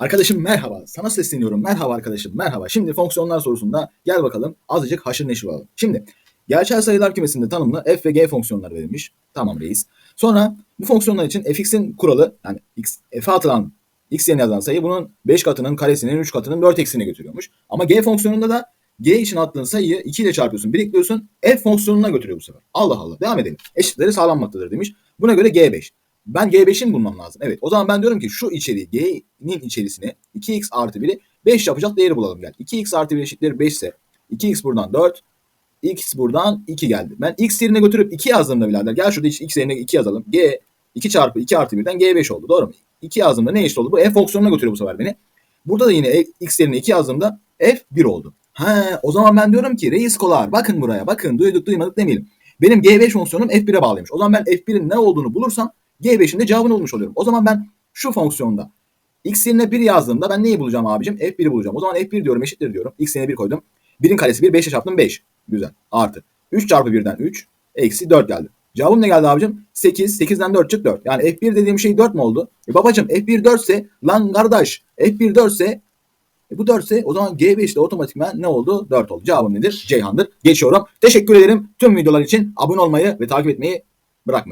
Arkadaşım merhaba. Sana sesleniyorum. Merhaba arkadaşım. Merhaba. Şimdi fonksiyonlar sorusunda gel bakalım azıcık haşır neşir olalım. Şimdi gerçel sayılar kümesinde tanımlı f ve g fonksiyonları verilmiş. Tamam reis. Sonra bu fonksiyonlar için fx'in kuralı yani x, f'e atılan x yerine yazılan sayı bunun 5 katının karesinin 3 katının 4 eksiğine götürüyormuş. Ama g fonksiyonunda da g için attığın sayıyı 2 ile çarpıyorsun, birikliyorsun. f fonksiyonuna götürüyor bu sefer. Allah Allah. Devam edelim. Eşitleri sağlanmaktadır demiş. Buna göre g5. Ben G5'in bulmam lazım. Evet. O zaman ben diyorum ki şu içeriği G'nin içerisine 2x artı 1'i 5 yapacak değeri bulalım gel. 2x artı 1 eşittir 5 ise 2x buradan 4 x buradan 2 geldi. Ben x yerine götürüp 2 yazdığımda birader gel şurada x yerine 2 yazalım. G 2 çarpı 2 artı 1'den G5 oldu. Doğru mu? 2 yazdığımda ne eşit oldu? Bu f fonksiyonuna götürüyor bu sefer beni. Burada da yine e- x yerine 2 yazdığımda f 1 oldu. He, o zaman ben diyorum ki reis kolar bakın buraya bakın duyduk duymadık demeyelim. Benim G5 fonksiyonum F1'e bağlıymış. O zaman ben F1'in ne olduğunu bulursam G5'in de cevabını bulmuş oluyorum. O zaman ben şu fonksiyonda x yerine 1 yazdığımda ben neyi bulacağım abicim? F1'i bulacağım. O zaman F1 diyorum eşittir diyorum. x yerine 1 koydum. 1'in karesi 1, 5'e çarptım 5. Güzel. Artı. 3 çarpı 1'den 3. Eksi 4 geldi. Cevabım ne geldi abicim? 8. 8'den 4 çık 4. Yani F1 dediğim şey 4 mü oldu? E babacım F1 4 ise lan kardeş F1 4 ise e bu 4 ise o zaman G5 de otomatikman ne oldu? 4 oldu. Cevabım nedir? Ceyhan'dır. Geçiyorum. Teşekkür ederim. Tüm videolar için abone olmayı ve takip etmeyi bırakmayın.